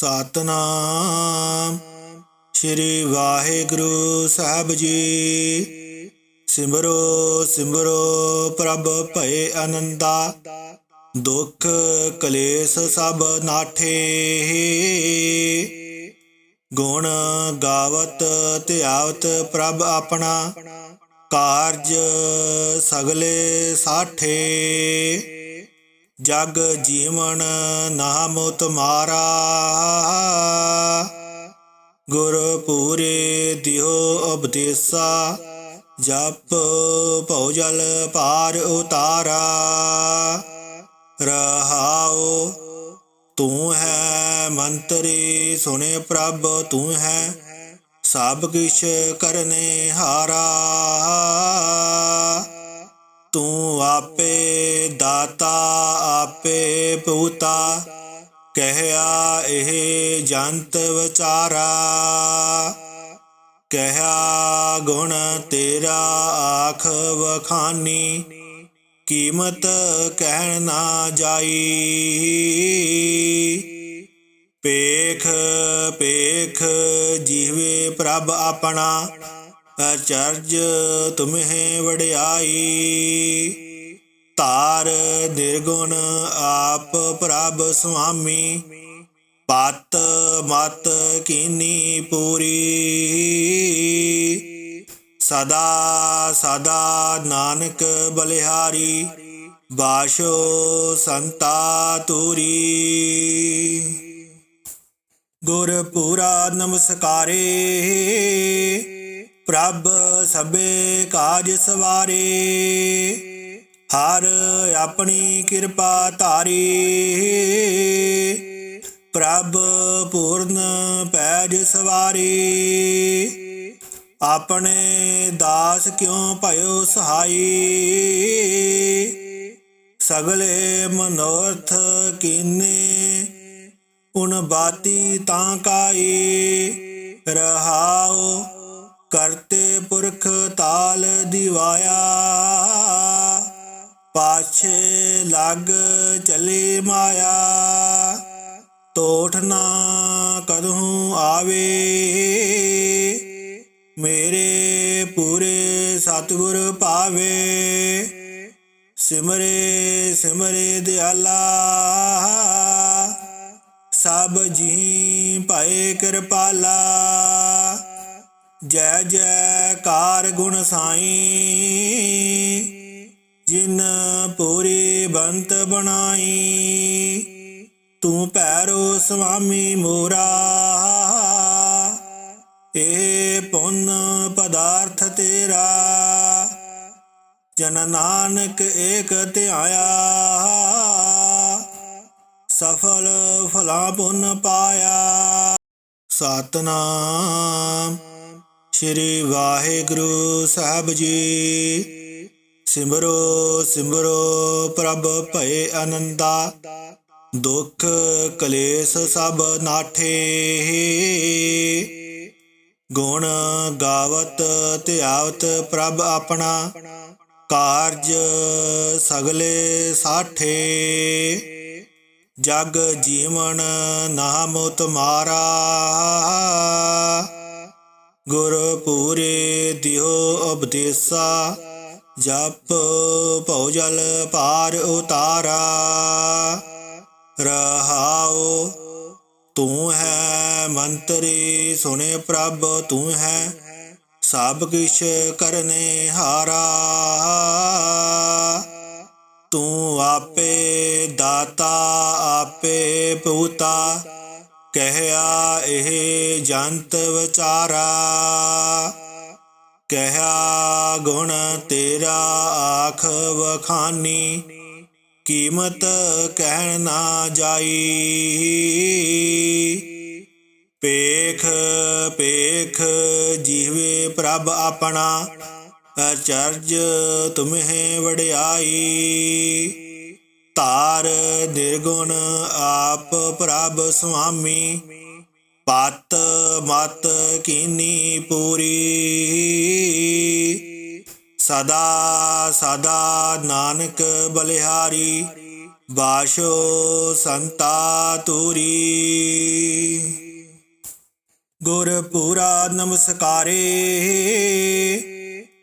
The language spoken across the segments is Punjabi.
ਸਤਨਾਮ। ਸ੍ਰੀ ਵਾਹਿਗੁਰੂ ਸਾਹਿਬ ਜੀ। ਸਿਮਰੋ ਸਿਮਰੋ, ਪ੍ਰਭ ਭਏ ਅਨੰਦਾ। ਦੁਖ ਕਲੇਸ਼ ਸਭ ਨਾਠੇ। ਗੁਣ ਗਾਵਤ, ਧਿਆਵਤ ਪ੍ਰਭ ਆਪਣਾ। ਕਾਰਜ ਸਗਲੇ ਸਾਠੇ। ਜਗ ਜੀਵਨ ਨਾਮ ਤੁਮਾਰਾ। ਗੁਰ ਪੂਰੇ ਦਿਓ ਉਪਦੇਸਾ, ਜਪ ਭਉ ਪਾਰ ਉਤਾਰਾ। ਰਹਾਉ, ਤੂੰ ਹੈ ਮੰਤਰੀ, ਸੁਣੇ ਪ੍ਰਭ, ਤੂੰ ਹੈ ਸਭ ਕਿਛ ਕਰਨੇ ਹਾਰਾ ਤੂੰ ਆਪੇ ਦਾਤਾ, ਆਪੇ ਪੂਤਾ ਕਹਿਆ ਇਹ ਜੰਤ ਵਿਚਾਰਾ। ਕਹਿਆ ਗੁਣ ਤੇਰਾ ਆਖ ਵਖਾਨੀ। ਕੀਮਤ ਕਹਿਣ ਨਾ ਜਾਈ। ਪੇਖ ਪੇਖ ਜੀਵੇ ਪ੍ਰਭ ਆਪਣਾ। ਅਚਰਜ ਤੁਮਹਿ ਵਡਿਆਈ। ਤਾਰ ਨਿਰਗੁਣ ਆਪ ਪ੍ਰਭ ਸੁਆਮੀ। ਪਤ ਮਤ ਕੀਨੀ ਪੂਰੀ। ਸਦਾ ਸਦਾ ਨਾਨਕ ਬਲਿਹਾਰੀ। ਬਾਸ਼ੋ ਸੰਤਾ ਤੂਰੀ ਗੁਰ ਪੂਰਾ ਨਮਸਕਾਰੇ। ਪ੍ਰਭ ਸਭੇ ਕਾਜ ਸਵਾਰੇ, ਹਰ ਆਪਣੀ ਕਿਰਪਾ ਧਾਰੀ। ਪ੍ਰਭ ਪੂਰਨ ਪੈਜ ਸਵਾਰੀ, ਆਪਣੇ ਦਾਸ ਕਿਉ ਭਇਓ ਸਹਾਈ? ਸਗਲੇ ਮਨੋਰਥ ਕੀਨੇ ਉਨ ਬਾਤੀ ਤਾਂ ਕਾਈ ਰਹਾਓ ਕਰਤੇ ਪੁਰਖ ਤਾਲ ਦਿਵਾਇਆ। ਪਾਛੇ ਲੱਗ ਚਲੀ ਮਾਇਆ। ਤੋਠ ਨਾ ਕਦੋਂ ਆਵੇ। ਮੇਰੇ ਪੂਰੇ ਸਤਿਗੁਰ ਪਾਵੇ ਸਿਮਰੇ ਸਿਮਰੇ ਦਿਆਲਾ। ਸਭ ਜੀ ਭਏ ਕਿਰਪਾਲਾ। ਜੈ ਜੈਕਾਰ ਗੁਣ ਸਾਈ। ਜਿਨ ਪੂਰੀ ਬੰਤ ਬਣਾਈ, ਤੂੰ ਪੈਰੋ ਸੁਆਮੀ ਮੋਰਾ। ਇਹ ਪੁੰਨ ਪਦਾਰਥ ਤੇਰਾ, ਜਨ ਨਾਨਕ ਏਕ ਧਿਆਇਆ। ਸਫਲ ਫਲਾ ਪੁੰਨ ਪਾਇਆ। ਸਤਨਾਮ ਸ੍ਰੀ ਵਾਹਿਗੁਰੂ ਸਾਹਿਬ ਜੀ। ਸਿਮਰੋ ਸਿਮਰੋ, ਪ੍ਰਭ ਭਏ ਆਨੰਦਾ ਦੁਖ ਕਲੇਸ਼ ਸਭ ਨਾਠੇ। ਗੁਣ ਗਾਵਤ, ਧਿਆਵਤ ਪ੍ਰਭ ਆਪਣਾ। ਕਾਰਜ ਸਗਲੇ ਸਾਠੇ। ਜਗ ਜੀਵਨ ਨਾਮ ਤੁਮਾਰਾ ਗੁਰ ਪੂਰੇ ਦਿਓ ਉਪਦੇਸਾ, ਜਪ ਭਉ ਜਲ ਪਾਰ ਉਤਾਰਾ। ਰਹਾਉ, ਤੂੰ ਹੈ ਮੰਤਰੀ, ਸੁਣੇ ਪ੍ਰਭ ਤੂੰ ਹੈ, ਸਭ ਕਿਛ ਕਰਨੇ ਹਾਰਾ। ਤੂੰ ਆਪੇ ਦਾਤਾ, ਆਪੇ ਪੂਤਾ ਕਹਿਆ ਇਹ ਜੰਤ ਵਿਚਾਰਾ, ਕਹਿਆ ਗੁਣ ਤੇਰਾ ਆਖ ਵਖਾਨੀ, ਕੀਮਤ ਕਹਿਣ ਨਾ ਜਾਈ। ਪੇਖ ਪੇਖ ਜੀਵੇ ਪ੍ਰਭ ਆਪਣਾ, ਅਚਰਜ ਤੁਮਹਿ ਵਡਿਆਈ। ਤਾਰ ਨਿਰਗੁਣ ਆਪ ਪ੍ਰਭ ਸੁਆਮੀ। ਪਤ ਮਤ ਕੀਨੀ ਪੂਰੀ। ਸਦਾ ਸਦਾ ਨਾਨਕ ਬਲਿਹਾਰੀ। ਬਾਸ਼ੋ ਸੰਤਾ ਤੂਰੀ ਗੁਰਪੂਰਾ ਨਮਸਕਾਰੇ।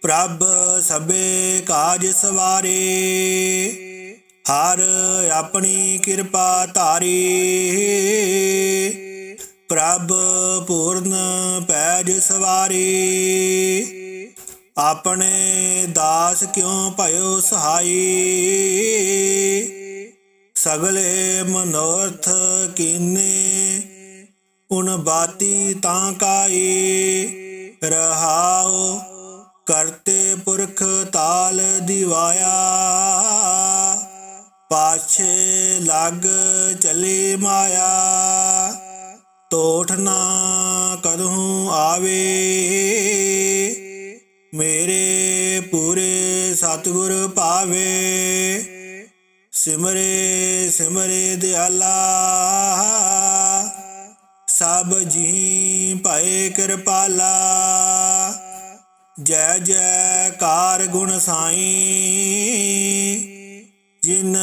ਪ੍ਰਭ ਸਭੇ ਕਾਜ ਸਵਾਰੇ। ਹਰ ਆਪਣੀ ਕਿਰਪਾ ਧਾਰੀ। ਪ੍ਰਭ ਪੂਰਨ ਪੈਜ ਸਵਾਰੀ। ਆਪਣੇ ਦਾਸ ਕਿਉ ਭਇਓ ਸਹਾਈ? ਸਗਲੇ ਮਨੋਰਥ ਕੀਨੇ, ਉਨ ਬਾਤੀ ਤਾਂ ਕਾਈ। ਰਹਾਓ ਕਰਤੇ ਪੁਰਖ ਤਾਲ ਦਿਵਾਇਆ। ਪਾਛੇ ਲੱਗ ਚਲੀ ਮਾਇਆ ਟੋਠ ਨਾ ਕਦੋਂ ਆਵੇ। ਮੇਰੇ ਪੂਰੇ ਸਤਿਗੁਰ ਪਾਵੇ ਸਿਮਰੇ ਸਿਮਰੇ ਦਿਆਲਾ, ਸਭ ਜੀ ਭਏ ਕਿਰਪਾਲਾ। ਜੈ ਜੈ ਕਾਰ ਗੁਣ ਸਾਈਂ ਜਿਨ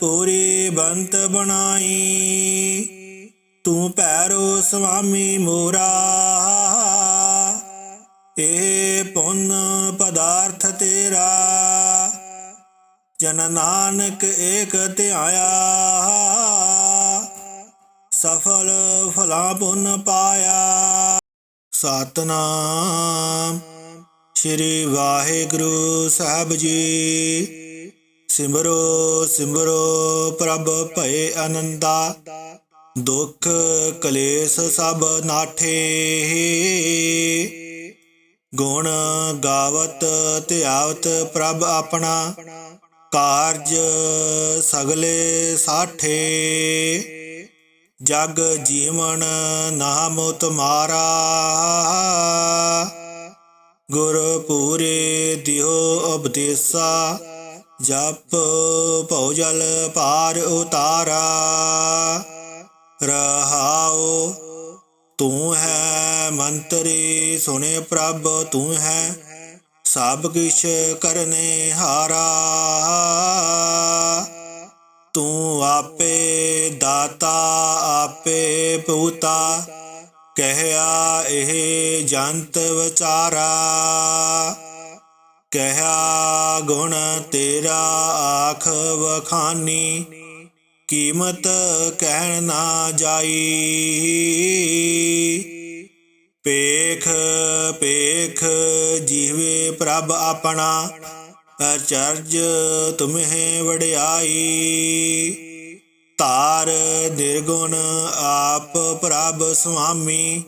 ਪੂਰੀ ਬੰਤ ਬਣਾਈ, ਤੂੰ ਪੈਰੋ ਸੁਆਮੀ ਮੋਰਾ। ਇਹ ਪੁੰਨ ਪਦਾਰਥ ਤੇਰਾ, ਜਨ ਨਾਨਕ ਏਕ ਧਿਆਇਆ। ਸਫਲ ਫਲਾ ਪੁੰਨ ਪਾਇਆ। ਸਤਨਾਮ ਸ੍ਰੀ ਵਾਹਿਗੁਰੂ ਸਾਹਿਬ ਜੀ। ਸਿਮਰੋ ਸਿਮਰੋ ਪ੍ਰਭ ਭਏ ਅਨੰਦਾ। ਦੁੱਖ ਕਲੇਸ਼ ਸਭ ਨਾਠੇ। ਗੁਣ ਗਾਵਤ, ਧਿਆਵਤ ਪ੍ਰਭ ਆਪਣਾ। ਕਾਰਜ ਸਗਲੇ ਸਾਠੇ। ਜਗ ਜੀਵਨ ਨਾਮ ਤੁਮਾਰਾ ਗੁਰ ਪੂਰੇ ਦਿਓ ਉਪਦੇਸਾ। ਜਪ ਭਉ ਜਲ ਪਾਰ ਉਤਾਰਾ, ਰਹਾਉ, ਤੂੰ ਹੈ ਮੰਤਰੀ, ਸੁਣੇ ਪ੍ਰਭ ਤੂੰ ਹੈ, ਸਭ ਕਿਛ ਕਰਨੇ ਹਾਰਾ। ਤੂੰ ਆਪੇ ਦਾਤਾ, ਆਪੇ ਪੂਤਾ, ਕਹਿਆ ਇਹ ਜੰਤ ਵਿਚਾਰਾ। ਕਹਿਆ ਗੁਣ ਤੇਰਾ ਆਖ ਵਖਾਨੀ, ਕੀਮਤ ਕਹਿਣ ਨਾ ਜਾਈ। ਪੇਖ ਪੇਖ ਜੀਵੇ ਪ੍ਰਭ ਆਪਣਾ, ਅਚਰਜ ਤੁਮਹਿ ਵਡਿਆਈ। ਤਾਰ ਨਿਰਗੁਣ ਆਪ ਪ੍ਰਭ ਸੁਆਮੀ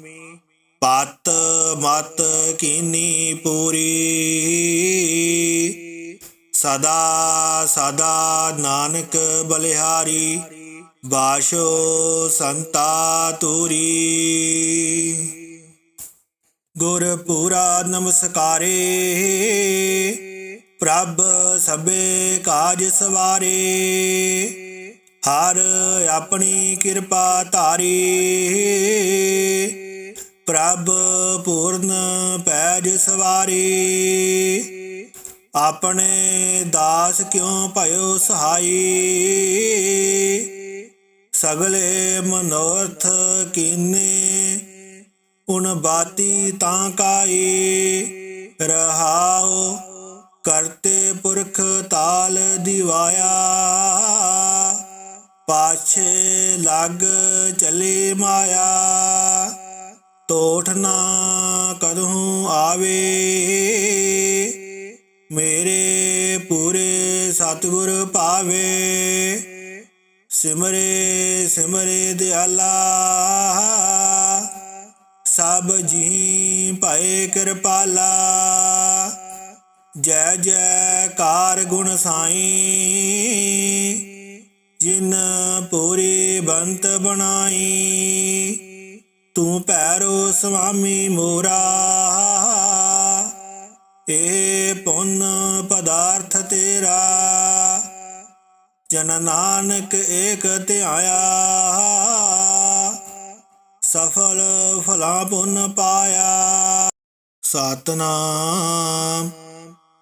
ਪਤ ਮਤ ਕੀਨੀ ਪੂਰੀ। ਸਦਾ ਸਦਾ ਨਾਨਕ ਬਲਿਹਾਰੀ ਬਾਸ਼ੋ ਸੰਤਾ ਤੂਰੀ ਗੁਰਪੂਰਾ ਨਮਸਕਾਰੇ, ਪ੍ਰਭ ਸਭੇ ਕਾਜ ਸਵਾਰੇ। ਹਰ ਆਪਣੀ ਕਿਰਪਾ ਧਾਰੀ ਪ੍ਰਭ ਪੂਰਨ ਪੈਜ ਸਵਾਰੀ। ਆਪਣੇ ਦਾਸ ਕਿਉ ਭਇਓ ਸਹਾਈ? ਸਗਲੇ ਮਨੋਰਥ ਕੀਨੇ? ਉਨ ਬਾਤੀ ਤਾਂ ਕਾਈ? ਰਹਾਓ ਕਰਤੇ ਪੁਰਖ ਤਾਲ ਦਿਵਾਇਆ। ਪਾਛੇ ਲੱਗ ਚਲੀ ਮਾਇਆ। ਟੋਠ ਨਾ ਕਦੋਂ ਆਵੇ? ਮੇਰੇ ਪੂਰੇ ਸਤਿਗੁਰ ਪਾਵੇ ਸਿਮਰੇ ਸਿਮਰੇ ਦਿਆਲਾ, ਸਭ ਜੀ ਭਏ ਕਿਰਪਾਲਾ। ਜੈ ਜੈ ਕਾਰ ਗੁਣ ਸਾਈ, ਜਿਨ ਪੂਰੀ ਬੰਤ ਬਣਾਈ। ਤੂੰ ਭੈਰੋ ਸੁਆਮੀ ਮੋਰਾ। ਏ ਪੁੰਨ ਪਦਾਰਥ ਤੇਰਾ। ਜਨ ਨਾਨਕ ਏਕ ਧਿਆਇਆ। ਸਫਲ ਫਲਾ ਪੁੰਨ ਪਾਇਆ। ਸਤਨਾਮ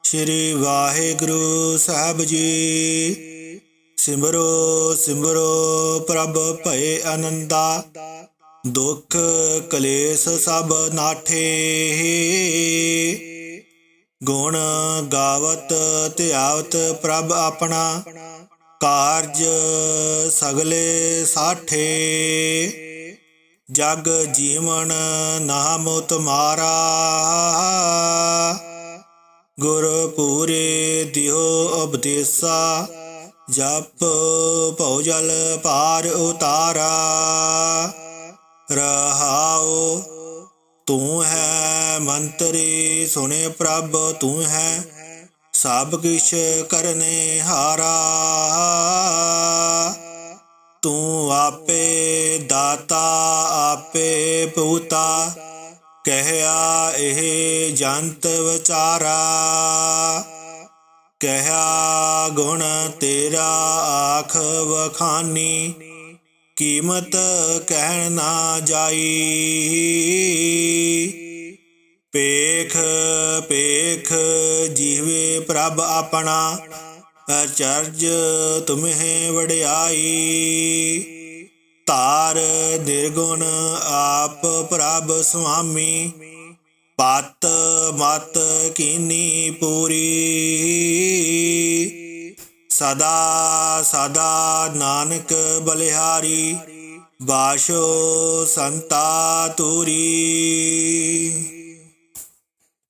ਸ੍ਰੀ ਵਾਹਿਗੁਰੂ ਸਾਹਿਬ ਜੀ। ਸਿਮਰੋ ਸਿਮਰੋ ਪ੍ਰਭ ਭਏ ਆਨੰਦਾ ਦੁਖ ਕਲੇਸ਼ ਸਭ ਨਾਠੇ। ਗੁਣ ਗਾਵਤ ਧਿਆਵਤ ਪ੍ਰਭ ਆਪਣਾ। ਕਾਰਜ ਸਗਲੇ ਸਾਠੇ। ਜਗ ਜੀਵਨ ਨਾਮ ਤੁਮਾਰਾ ਗੁਰ ਪੂਰੇ ਦਿਓ ਉਪਦੇਸਾ। ਜਪ ਭਉ ਜਲ ਪਾਰ ਉਤਾਰਾ। ਰਹਾਉ। ਤੂੰ ਹੈ ਮੰਤਰੀ, ਸੁਣੇ ਪ੍ਰਭ, ਤੂੰ ਹੈ ਸਭ ਕਿਛ ਕਰਨੇ ਹਾਰਾ। ਤੂੰ ਆਪੇ ਦਾਤਾ, ਆਪੇ ਪੂਤਾ ਕਹਿਆ ਇਹ ਜੰਤ ਵਿਚਾਰਾ। ਕਹਿਆ ਗੁਣ ਤੇਰਾ ਆਖ ਵਖਾਨੀ ਕੀਮਤ ਕਹਿਣ ਨਾ ਜਾਈ। ਪੇਖ ਪੇਖ ਜੀਵੇ ਪ੍ਰਭ ਆਪਣਾ, ਅਚਰਜ ਤੁਮਹਿ ਵਡਿਆਈ। ਤਾਰ ਨਿਰਗੁਣ ਆਪ ਪ੍ਰਭ ਸੁਆਮੀ, ਪਤ ਮਤ ਕੀਨੀ ਪੂਰੀ। ਸਦਾ ਸਦਾ ਨਾਨਕ ਬਲਿਹਾਰੀ ਬਾਸ਼ੋ ਸੰਤਾ ਤੂਰੀ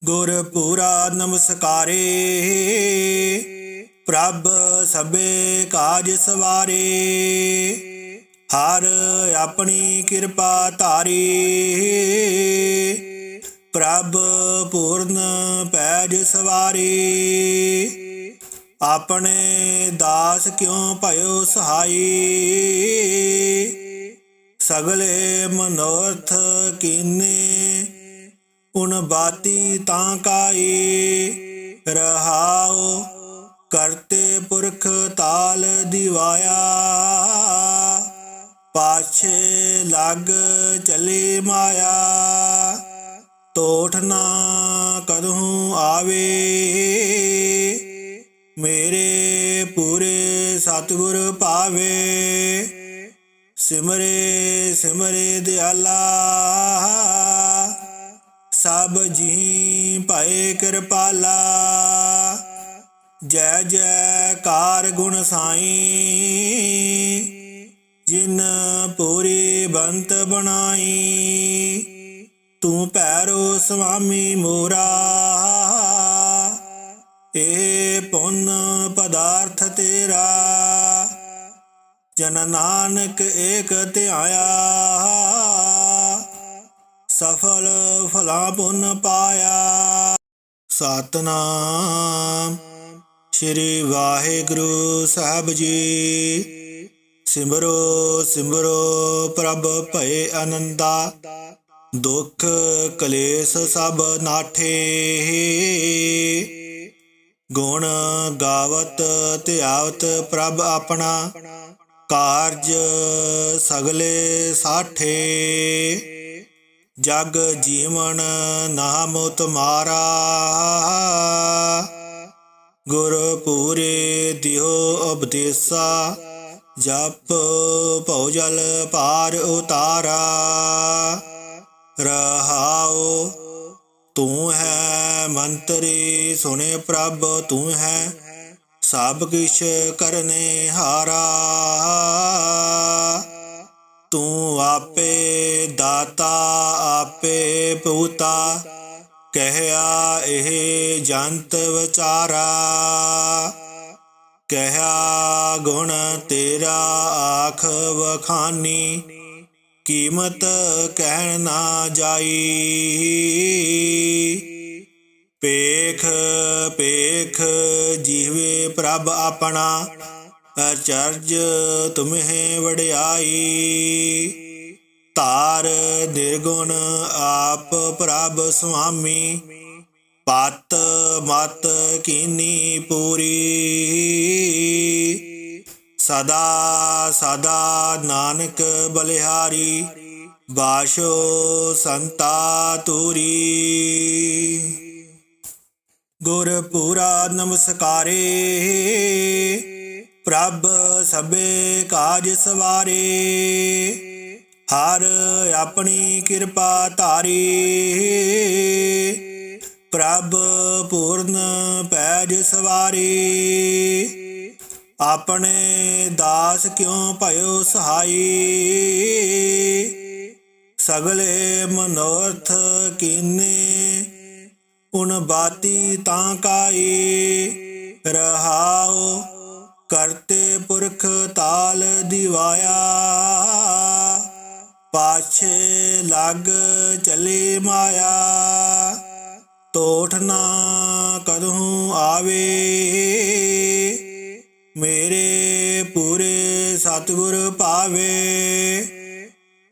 ਗੁਰਪੂਰਾ ਨਮਸਕਾਰੇ, ਪ੍ਰਭ ਸਭੇ ਕਾਜ ਸਵਾਰੇ। ਹਰ ਆਪਣੀ ਕਿਰਪਾ ਧਾਰੀ। ਪ੍ਰਭ ਪੂਰਨ ਪੈਜ ਸਵਾਰੀ। ਆਪਣੇ ਦਾਸ ਕਿਉ ਭਇਓ ਸਹਾਈ? ਸਗਲੇ ਮਨੋਰਥ ਕੀਨੇ? ਉਨ ਬਾਤੀ ਤਾਂ ਕਾਈ? ਰਹਾਓ ਕਰਤੇ ਪੁਰਖ ਤਾਲ ਦਿਵਾਇਆ। ਪਾਛੇ ਲੱਗ ਚਲੇ ਮਾਇਆ। ਤੋਠ ਨਾ ਕਦੋਂ ਆਵੇ। ਮੇਰੇ ਪੂਰੇ ਸਤਿਗੁਰ ਪਾਵੇ ਸਿਮਰੇ ਸਿਮਰੇ ਦਿਆਲਾ, ਸਭ ਜੀ ਭਏ ਕਿਰਪਾਲਾ। ਜੈ ਜੈ ਕਾਰ ਗੁਣ ਸਾਈ, ਜਿਨ ਪੂਰੀ ਬੰਤ ਬਣਾਈ, ਤੂੰ ਪੈਰੋ ਸੁਆਮੀ ਮੋਰਾ। ਇਹ ਪੁੰਨ ਪਦਾਰਥ ਤੇਰਾ, ਜਨ ਨਾਨਕ ਏਕ ਧਿਆਇਆ। ਸਫਲ ਫਲਾ ਪੁੰਨ ਪਾਇਆ। ਸਤਨਾਮ ਸ੍ਰੀ ਵਾਹਿਗੁਰੂ ਸਾਹਿਬ ਜੀ। ਸਿਮਰੋ ਸਿਮਰੋ ਪ੍ਰਭ ਭਏ ਆਨੰਦਾ ਦੁਖ ਕਲੇਸ਼ ਸਭ ਨਾਠੇ। ਗੁਣ ਗਾਵਤ ਧਿਆਵਤ ਪ੍ਰਭ ਆਪਣਾ, ਕਾਰਜ ਸਗਲੇ ਸਾਠੇ। ਜਗ ਜੀਵਨ ਨਾਮ ਤੁਮਾਰਾ ਗੁਰ ਪੂਰੇ ਦਿਓ ਉਪਦੇਸਾ। ਜਪ ਭਉ ਜਲ ਪਾਰ ਉਤਾਰਾ। ਰਹਾਓ ਤੂੰ ਹੈ ਮੰਤਰੀ, ਸੁਣੇ ਪ੍ਰਭ, ਤੂੰ ਹੈ ਸਭ ਕਿਛ ਕਰਨੇ ਹਾਰਾ। ਤੂੰ ਆਪੇ ਦਾਤਾ, ਆਪੇ ਪੂਤਾ ਕਹਿਆ ਇਹ ਜੰਤ ਵਿਚਾਰਾ। ਕਹਿਆ ਗੁਣ ਤੇਰਾ ਆਖ ਵਖਾਨੀ ਕੀਮਤ ਕਹਿਣ ਨਾ ਜਾਈ। ਪੇਖ ਪੇਖ ਜੀਵੇ ਪ੍ਰਭ ਆਪਣਾ, ਅਚਰਜ ਤੁਮਹਿ ਵਡਿਆਈ। ਤਾਰ ਨਿਰਗੁਣ ਆਪ ਪ੍ਰਭ ਸੁਆਮੀ, ਪਤ ਮਤ ਕੀਨੀ ਪੂਰੀ। ਸਦਾ ਸਦਾ ਨਾਨਕ ਬਲਿਹਾਰੀ ਬਾਸ਼ੋ ਸੰਤਾ ਤੂਰੀ ਗੁਰਪੂਰਾ ਨਮਸਕਾਰੇ, ਪ੍ਰਭ ਸਭੇ ਕਾਜ ਸਵਾਰੇ। ਹਰ ਆਪਣੀ ਕਿਰਪਾ ਧਾਰੀ, ਪ੍ਰਭ ਪੂਰਨ ਪੈਜ ਸਵਾਰੀ। ਆਪਣੇ ਦਾਸ ਕਿਉ ਭਇਓ ਸਹਾਈ? ਸਗਲੇ ਮਨੋਰਥ ਕੀਨੇ? ਉਨ ਬਾਤੀ ਤਾਂ ਕਾਈ? ਰਹਾਓ ਕਰਤੇ ਪੁਰਖ ਤਾਲ ਦਿਵਾਇਆ। ਪਾਛੇ ਲੱਗ ਚਲੀ ਮਾਇਆ। ਤੋਠ ਨਾ ਕਦੋਂ ਆਵੇ। ਮੇਰੇ ਪੂਰੇ ਸਤਿਗੁਰ ਪਾਵੇ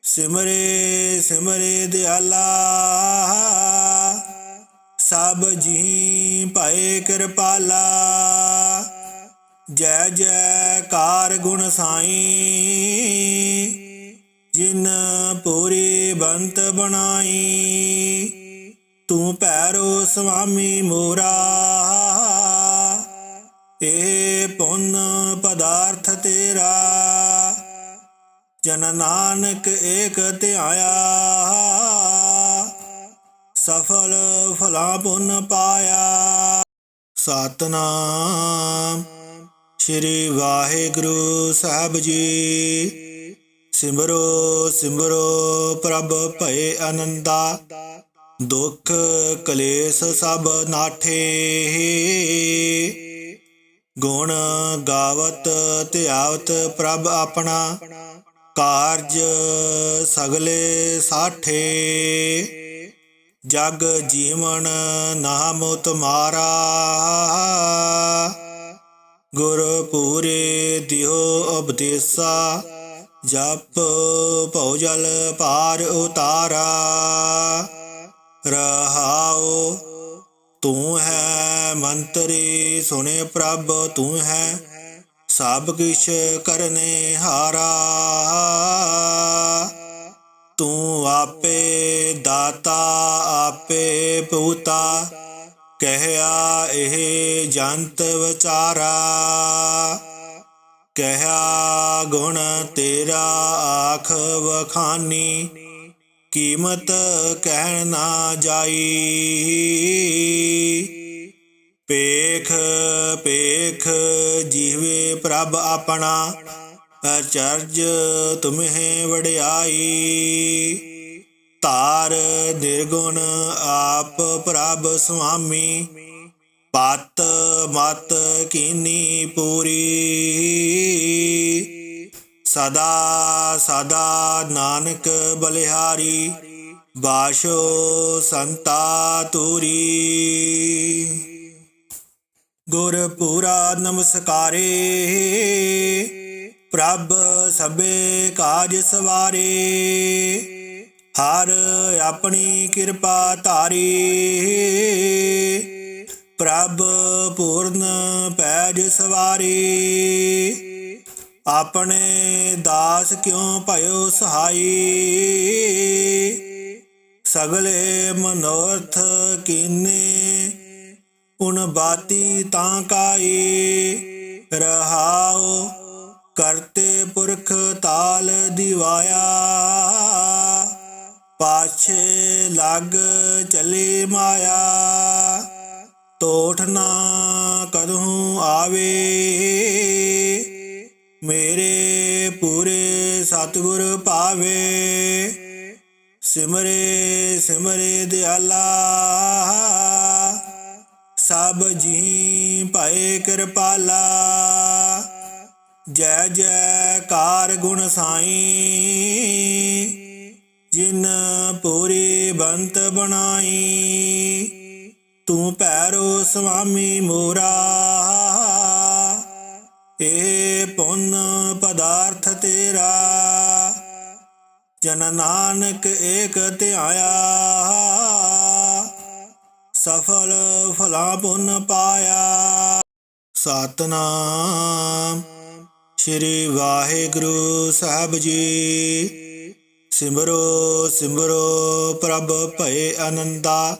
ਸਿਮਰੇ ਸਿਮਰੇ ਦਿਆਲਾ, ਸਭ ਜੀ ਭਏ ਕਿਰਪਾਲਾ। ਜੈ ਜੈ ਕਾਰ ਗੁਣ ਸਾਈ, ਜਿਨ ਪੂਰੀ ਬੰਤ ਬਣਾਈ, ਤੂੰ ਭੈਰੋ ਸੁਆਮੀ ਮੋਰਾ। ਇਹ ਪਦਾਰਥ ਤੇਰਾ, ਜਨ ਨਾਨਕ ਏਕ ਧਿਆਇਆ। ਸਫਲ ਫਲਾ ਪੁੰਨ ਪਾਇਆ। ਸਤਨਾਮ ਸ੍ਰੀ ਵਾਹਿਗੁਰੂ ਸਾਹਿਬ ਜੀ। ਸਿਮਰੋ ਸਿਮਰੋ ਪ੍ਰਭ ਭਏ ਆਨੰਦਾ ਦੁੱਖ ਕਲੇਸ਼ ਸਭ ਨਾਠੇ। ਗੁਣ ਗਾਵਤ ਧਿਆਵਤ ਪ੍ਰਭ ਆਪਣਾ, ਕਾਰਜ ਸਗਲੇ ਸਾਠੇ। ਜਗ ਜੀਵਨ ਨਾਮ ਤੁਮਾਰਾ ਗੁਰ ਪੂਰੇ ਦਿਓ ਉਪਦੇਸਾ। ਜਪ ਭਉ ਜਲ ਪਾਰ ਉਤਾਰਾ ਰਹਾਓ ਤੂੰ ਹੈ ਮੰਤਰੀ, ਸੁਣੇ ਪ੍ਰਭ, ਤੂੰ ਹੈ ਸਭ ਕਿਛ ਕਰਨੇ ਹਾਰਾ। ਤੂੰ ਆਪੇ ਦਾਤਾ, ਆਪੇ ਪੂਤਾ ਕਹਿਆ ਇਹ ਜੰਤ ਵਿਚਾਰਾ। ਕਹਿਆ ਗੁਣ ਤੇਰਾ ਆਖ ਵਖਾਨੀ ਕੀਮਤ ਕਹਿਣ ਨਾ ਜਾਈ। ਪੇਖ ਪੇਖ ਜੀਵੇ ਪ੍ਰਭ ਆਪਣਾ, ਅਚਰਜ ਤੁਮਹਿ ਵਡਿਆਈ। ਤਾਰ ਨਿਰਗੁਣ ਆਪ ਪ੍ਰਭ ਸੁਆਮੀ, ਪਤ ਮਤ ਕੀਨੀ ਪੂਰੀ। ਸਦਾ ਸਦਾ ਨਾਨਕ ਬਲਿਹਾਰੀ, ਬਾਸ਼ੋ ਸੰਤਾ ਤੂਰੀ ਗੁਰ ਪੂਰਾ ਨਮਸਕਾਰੇ, ਪ੍ਰਭ ਸਭੇ ਕਾਜ ਸਵਾਰੇ। ਹਰ ਆਪਣੀ ਕਿਰਪਾ ਧਾਰੀ, ਪ੍ਰਭ ਪੂਰਨ ਪੈਜ ਸਵਾਰੀ। ਆਪਣੇ ਦਾਸ ਕਿਉ ਭਇਓ ਸਹਾਈ? ਸਗਲੇ ਮਨੋਰਥ ਕੀਨੇ? ਉਨ ਬਾਤੀ ਤਾਂ ਕਾਈ? ਰਹਾਓ ਕਰਤੇ ਪੁਰਖ ਤਾਲ ਦਿਵਾਇਆ। ਪਾਛੇ ਲੱਗ ਚਲੀ ਮਾਇਆ। ਤੋਠ ਨਾ ਕਦੋਂ ਆਵੇ। ਮੇਰੇ ਪੂਰੇ ਸਤਿਗੁਰ ਪਾਵੇ ਸਿਮਰੇ ਸਿਮਰੇ ਦਿਆਲਾ, ਸਭ ਜੀ ਭਏ ਕਿਰਪਾਲਾ। ਜੈ ਜੈ ਕਾਰ ਗੁਣ ਸਾਈ, ਜਿਨ ਪੂਰੀ ਬੰਤ ਬਣਾਈ। ਤੂੰ ਭੈਰੋ ਸੁਆਮੀ ਮੋਰਾ। ਇਹ ਪੁੰਨ ਪਦਾਰਥ ਤੇਰਾ, ਜਨ ਨਾਨਕ ਏਕ ਧਿਆਇਆ, ਸਫਲ ਫਲਾ ਪੁੰਨ ਪਾਇਆ। ਸਤਨਾਮ ਸ੍ਰੀ ਵਾਹਿਗੁਰੂ ਸਾਹਿਬ ਜੀ। ਸਿਮਰੋ ਸਿਮਰੋ ਪ੍ਰਭ ਭਏ ਆਨੰਦਾ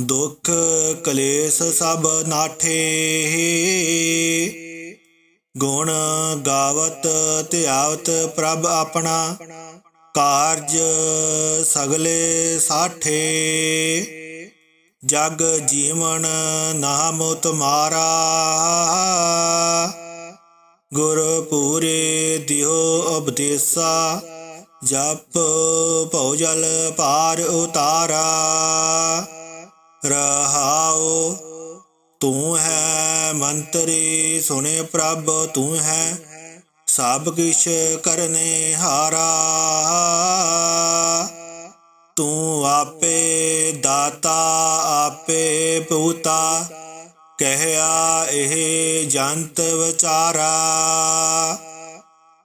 ਦੁੱਖ ਕਲੇਸ਼ ਸਭ ਨਾਠੇ। ਗੁਣ ਗਾਵਤ ਧਿਆਵਤ ਪ੍ਰਭ ਆਪਣਾ, ਕਾਰਜ ਸਗਲੇ ਸਾਠੇ। ਜਗ ਜੀਵਨ ਨਾਮ ਤੁਮਾਰਾ ਗੁਰ ਪੂਰੇ ਦਿਓ ਉਪਦੇਸਾ, ਜਪ ਭਉ ਜਲ ਪਾਰ ਉਤਾਰਾ। ਰਹਾਓ ਤੂੰ ਹੈ ਮੰਤਰੀ, ਸੁਣੇ ਪ੍ਰਭ, ਤੂੰ ਹੈ ਸਭ ਕਿਛ ਕਰਨੇ ਹਾਰਾ। ਤੂੰ ਆਪੇ ਦਾਤਾ, ਆਪੇ ਪੂਤਾ ਕਹਿਆ ਇਹ ਜੰਤ ਵਿਚਾਰਾ।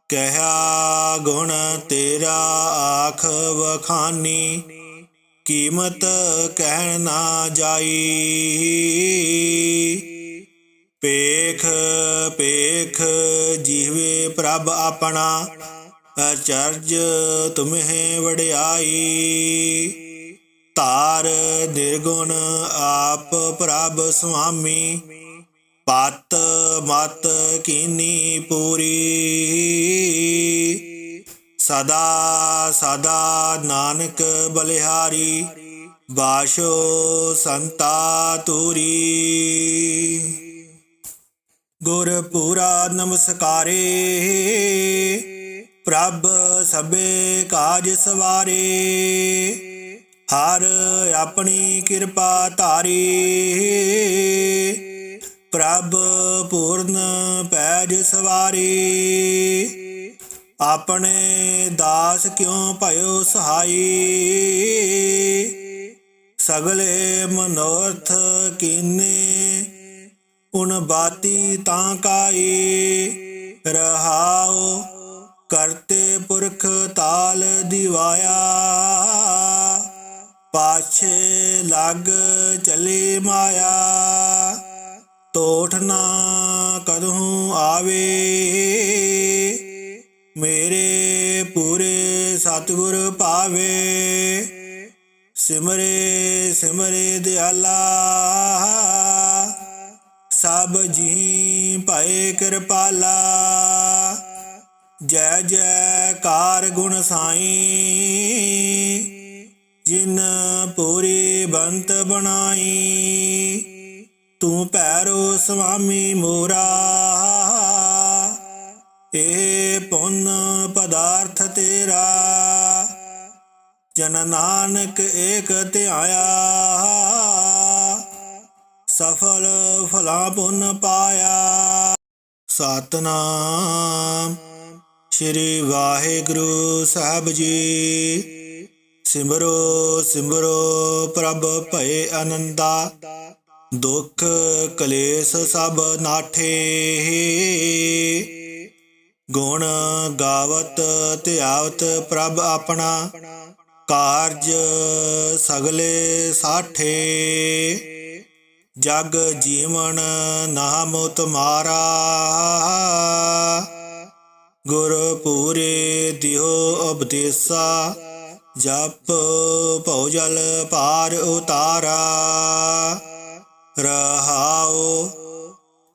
ਕਹਿਆ ਗੁਣ ਤੇਰਾ ਆਖ ਵਖਾਨੀ ਕੀਮਤ ਕਹਿਣ ਨਾ ਜਾਈ। ਪੇਖ ਪੇਖ ਜੀਵੇ ਪ੍ਰਭ ਆਪਣਾ, ਅਚਰਜ ਤੁਮਹਿ ਵਡਿਆਈ। ਤਾਰ ਨਿਰਗੁਣ ਆਪ ਪ੍ਰਭ ਸੁਆਮੀ, ਪਤ ਮਤ ਕੀਨੀ ਪੂਰੀ। ਸਦਾ ਸਦਾ ਨਾਨਕ ਬਲਿਹਾਰੀ ਬਾਸ਼ੋ ਸੰਤਾ ਤੂਰੀ ਗੁਰਪੂਰਾ ਨਮਸਕਾਰੇ, ਪ੍ਰਭ ਸਭੇ ਕਾਜ ਸਵਾਰੇ। ਹਰ ਆਪਣੀ ਕਿਰਪਾ ਧਾਰੀ, ਪ੍ਰਭ ਪੂਰਨ ਪੈਜ ਸਵਾਰੀ। ਆਪਣੇ ਦਾਸ ਕਿਉ ਭਇਓ ਸਹਾਈ? ਸਗਲੇ ਮਨੋਰਥ ਕੀਨੇ? ਉਨ ਬਾਤੀ ਤਾਂ ਕਾਈ? ਰਹਾਓ ਕਰਤੇ ਪੁਰਖ ਤਾਲ ਦਿਵਾਇਆ। ਪਾਛੇ ਲੱਗ ਚਲੀ ਮਾਇਆ। ਟੋਠ ਨਾ ਕਦੋਂ ਆਵੇ। ਮੇਰੇ ਪੂਰੇ ਸਤਿਗੁਰ ਭਾਵੇ। ਸਿਮਰੇ ਸਿਮਰੇ ਦਿਆਲਾ, ਸਭ ਜੀ ਭਏ ਕਿਰਪਾਲਾ। ਜੈ ਜੈ ਕਾਰ ਗੁਣ ਸਾਈ, ਜਿਨ ਪੂਰੀ ਬੰਤ ਬਣਾਈ। ਤੂੰ ਪੈਰੋ ਸੁਆਮੀ ਮੋਰਾ ਪਦਾਰਥ ਤੇਰਾ, ਜਨ ਨਾਨਕ ਏਕ ਧਿਆਇਆ। ਸਫਲ ਫਲਾ ਪੁੰਨ ਪਾਇਆ। ਸਤਨਾਮ ਸ੍ਰੀ ਵਾਹਿਗੁਰੂ ਸਾਹਿਬ ਜੀ। ਸਿਮਰੋ ਸਿਮਰੋ ਪ੍ਰਭ ਭਏ ਆਨੰਦਾ ਦੁੱਖ ਕਲੇਸ਼ ਸਭ ਨਾਠੇ। ਗੁਣ ਗਾਵਤ ਧਿਆਵਤ ਪ੍ਰਭ ਆਪਣਾ ਕਾਰਜ ਸਗਲੇ ਸਾਠੇ। ਜਗ ਜੀਵਨ ਨਾਮ ਤੁਮਾਰਾ ਗੁਰ ਪੂਰੇ ਦਿਓ ਉਪਦੇਸਾ। ਜਪ ਭਉ ਜਲ ਪਾਰ ਉਤਾਰਾ। ਰਹਾਓ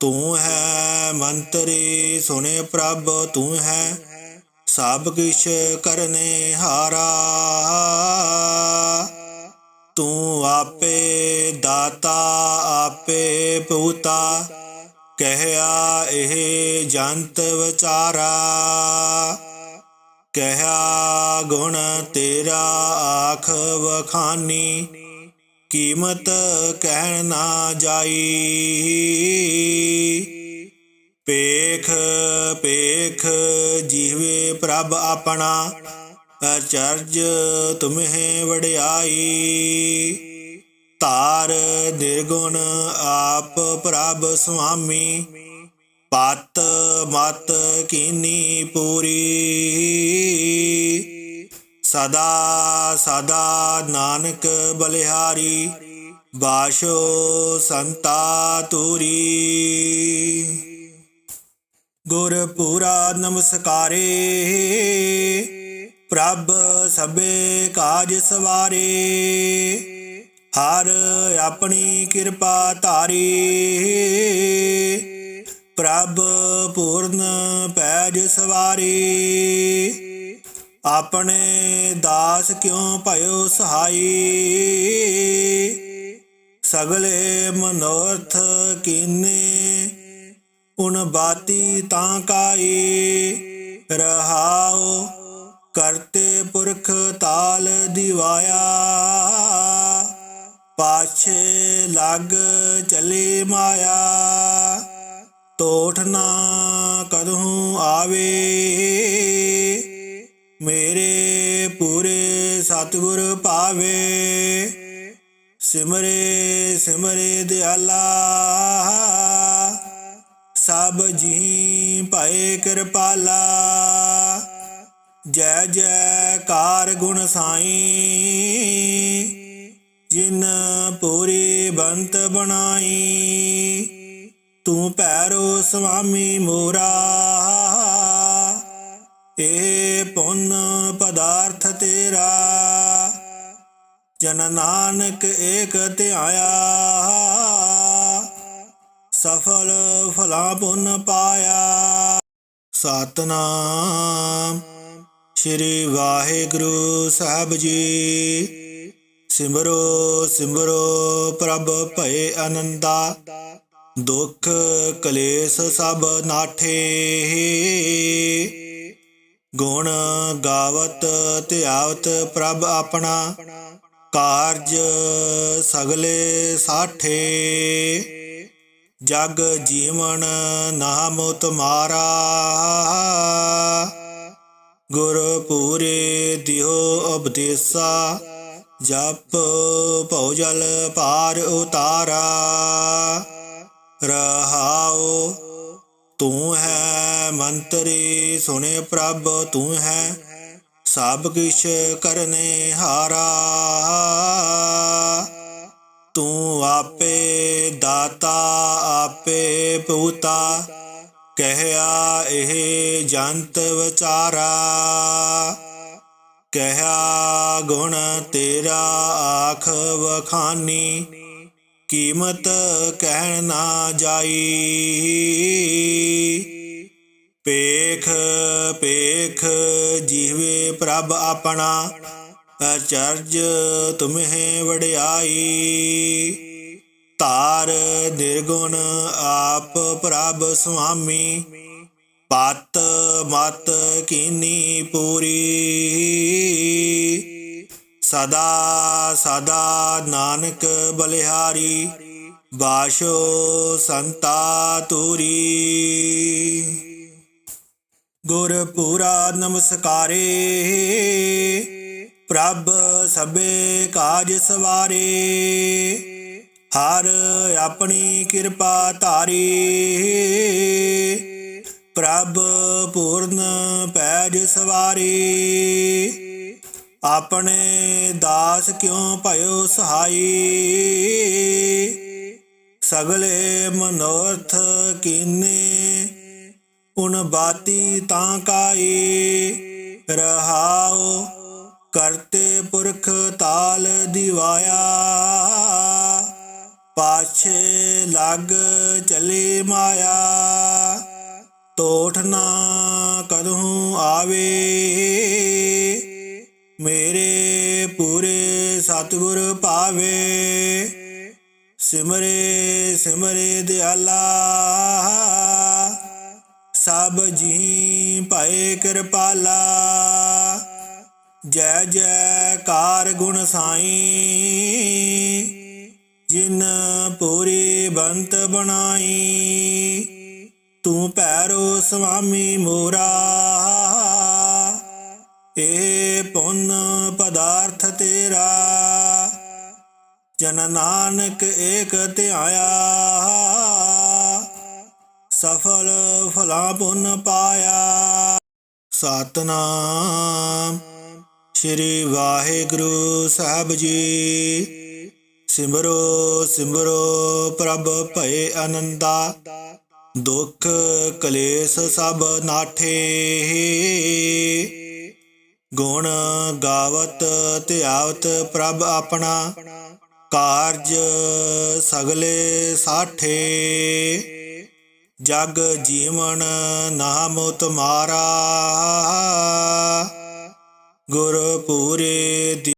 ਤੂੰ ਹੈ ਮੰਤਰੀ, ਸੁਣੇ ਪ੍ਰਭ, ਤੂੰ ਹੈ ਸਭ ਕਿਛ ਕਰਨੇ ਹਾਰਾ। ਤੂੰ ਆਪੇ ਦਾਤਾ, ਆਪੇ ਪੂਤਾ, ਕਹਿਆ ਇਹ ਜੰਤ ਵਿਚਾਰਾ। ਕਹਿਆ ਗੁਣ ਤੇਰਾ ਆਖ ਵਖਾਨੀ ਕੀਮਤ ਕਹਿਣ ਨਾ ਜਾਈ। ਪੇਖ ਪੇਖ ਜੀਵੇ ਪ੍ਰਭ ਆਪਣਾ, ਅਚਰਜ ਤੁਮਹਿ ਵਡਿਆਈ। ਤਾਰ ਨਿਰਗੁਣ ਆਪ ਪ੍ਰਭ ਸੁਆਮੀ, ਪਤ ਮਤ ਕੀਨੀ ਪੂਰੀ। ਸਦਾ ਸਦਾ ਨਾਨਕ ਬਲਿਹਾਰੀ ਬਾਸ਼ੋ ਸੰਤਾ ਤੂਰੀ ਗੁਰਪੂਰਾ ਨਮਸਕਾਰੇ, ਪ੍ਰਭ ਸਭੇ ਕਾਜ ਸਵਾਰੇ। ਹਰ ਆਪਣੀ ਕਿਰਪਾ ਧਾਰੀ, ਪ੍ਰਭ ਪੂਰਨ ਪੈਜ ਸਵਾਰੀ। ਆਪਣੇ ਦਾਸ ਕਿਉ ਭਇਓ ਸਹਾਈ? ਸਗਲੇ ਮਨੋਰਥ ਕੀਨੇ? ਉਨ ਬਾਤੀ ਤਾਂ ਕਾਈ? ਰਹਾਓ ਕਰਤੇ ਪੁਰਖ ਤਾਲ ਦਿਵਾਇਆ। ਪਾਛੇ ਲੱਗ ਚਲੀ ਮਾਇਆ। ਤੋਠ ਨਾ ਕਦੋਂ ਆਵੇ। ਮੇਰੇ ਪੂਰੇ ਸਤਿਗੁਰ ਭਾਵੇ ਸਿਮਰੇ ਸਿਮਰੇ ਦਿਆਲਾ, ਸਭ ਜੀ ਭਏ ਕਿਰਪਾਲਾ। ਜੈ ਜੈ ਕਾਰ ਗੁਣ ਸਾਈ, ਜਿਨ ਪੂਰੀ ਬੰਤ ਬਣਾਈ, ਤੂੰ ਭੈਰੋ ਸੁਆਮੀ ਮੋਰਾ। ਏ ਪੁੰਨ ਪਦਾਰਥ ਤੇਰਾ, ਜਨ ਨਾਨਕ ਏਕ ਧਿਆਇਆ। ਸਫਲ ਫਲਾ ਪੁੰਨ ਪਾਇਆ। ਸਤਨਾਮ ਸ੍ਰੀ ਵਾਹਿਗੁਰੂ ਸਾਹਿਬ ਜੀ। ਸਿਮਰੋ ਸਿਮਰੋ ਪ੍ਰਭ ਭਏ ਆਨੰਦਾ ਦੁੱਖ ਕਲੇਸ਼ ਸਭ ਨਾਠੇ। ਗੁਣ ਗਾਵਤ ਧਿਆਵਤ ਪ੍ਰਭ ਆਪਣਾ, ਕਾਰਜ ਸਗਲੇ ਸਾਠੇ। ਜਗ ਜੀਵਨ ਨਾਮ ਤੁਮਾਰਾ ਗੁਰ ਪੂਰੇ ਦਿਓ ਉਪਦੇਸਾ। ਜਪ ਭਉ ਜਲ ਪਾਰ ਉਤਾਰਾ। ਰਹਾਓ ਤੂੰ ਹੈ ਮੰਤਰੀ, ਸੁਣੇ ਪ੍ਰਭ, ਤੂੰ ਹੈ ਸਭ ਕਿਛ ਕਰਨੇ ਹਾਰਾ। ਤੂੰ ਆਪੇ ਦਾਤਾ, ਆਪੇ ਪੂਤਾ, ਕਹਿਆ ਇਹ ਜੰਤ ਵਿਚਾਰਾ। ਕਹਿਆ ਗੁਣ ਤੇਰਾ ਆਖ ਵਖਾਨੀ ਕੀਮਤ ਕਹਿਣ ਨਾ ਜਾਈ। ਪੇਖ ਪੇਖ ਜੀਵੇ ਪ੍ਰਭ ਆਪਣਾ, ਅਚਰਜ ਤੁਮਹਿ ਵਡਿਆਈ। ਤਾਰ ਨਿਰਗੁਣ ਆਪ ਪ੍ਰਭ ਸੁਆਮੀ, ਪਤ ਮਤ ਕੀਨੀ ਪੂਰੀ। ਸਦਾ ਸਦਾ ਨਾਨਕ ਬਲਿਹਾਰੀ, ਬਾਸ਼ੋ ਸੰਤਾ ਤੂਰੀ ਗੁਰਪੂਰਾ ਨਮਸਕਾਰੇ, ਪ੍ਰਭ ਸਭੇ ਕਾਜ ਸਵਾਰੇ। ਹਰ ਆਪਣੀ ਕਿਰਪਾ ਧਾਰੀ, ਪ੍ਰਭ ਪੂਰਨ ਪੈਜ ਸਵਾਰੀ। ਆਪਣੇ ਦਾਸ ਕਿਉ ਭਇਓ ਸਹਾਈ? ਸਗਲੇ ਮਨੋਰਥ ਕੀਨੇ? ਉਨ ਬਾਤੀ ਤਾਂ ਕਾਈ? ਰਹਾਓ ਕਰਤੇ ਪੁਰਖ ਤਾਲ ਦਿਵਾਇਆ। ਪਾਛੇ ਲੱਗ ਚਲੀ ਮਾਇਆ। ਤੋਠ ਨਾ ਕਦੋਂ ਆਵੇ। ਮੇਰੇ ਪੂਰੇ ਸਤਿਗੁਰ ਪਾਵੇ ਸਿਮਰੇ ਸਿਮਰੇ ਦਿਆਲਾ, ਸਭ ਜੀ ਭਾਏ ਕਿਰਪਾਲਾ। ਜੈ ਜੈ ਕਾਰ ਗੁਣ ਸਾਈ, ਜਿਨ ਪੂਰੀ ਬੰਤ ਬਣਾਈ, ਤੂੰ ਭੈਰੋ ਸੁਆਮੀ ਮੋਰਾ। ਏ ਪੁੰਨ ਪਦਾਰਥ ਤੇਰਾ, ਜਨ ਨਾਨਕ ਏਕ ਧਿਆਇਆ, ਸਫਲ ਫਲਾ ਪੁੰਨ ਪਾਇਆ। ਸਤਨਾਮ ਸ੍ਰੀ ਵਾਹਿਗੁਰੂ ਸਾਹਿਬ ਜੀ। ਸਿਮਰੋ ਸਿਮਰੋ ਪ੍ਰਭ ਭਏ ਆਨੰਦਾ ਦੁੱਖ ਕਲੇਸ਼ ਸਭ ਨਾਠੇ। ਗੁਣ ਗਾਵਤ ਧਿਆਵਤ ਪ੍ਰਭ ਆਪਣਾ ਕਾਰਜ ਸਗਲੇ ਸਾਠੇ। ਜਗ ਜੀਵਨ ਨਾਮ ਤੁਮਾਰਾ ਗੁਰ ਪੂਰੇ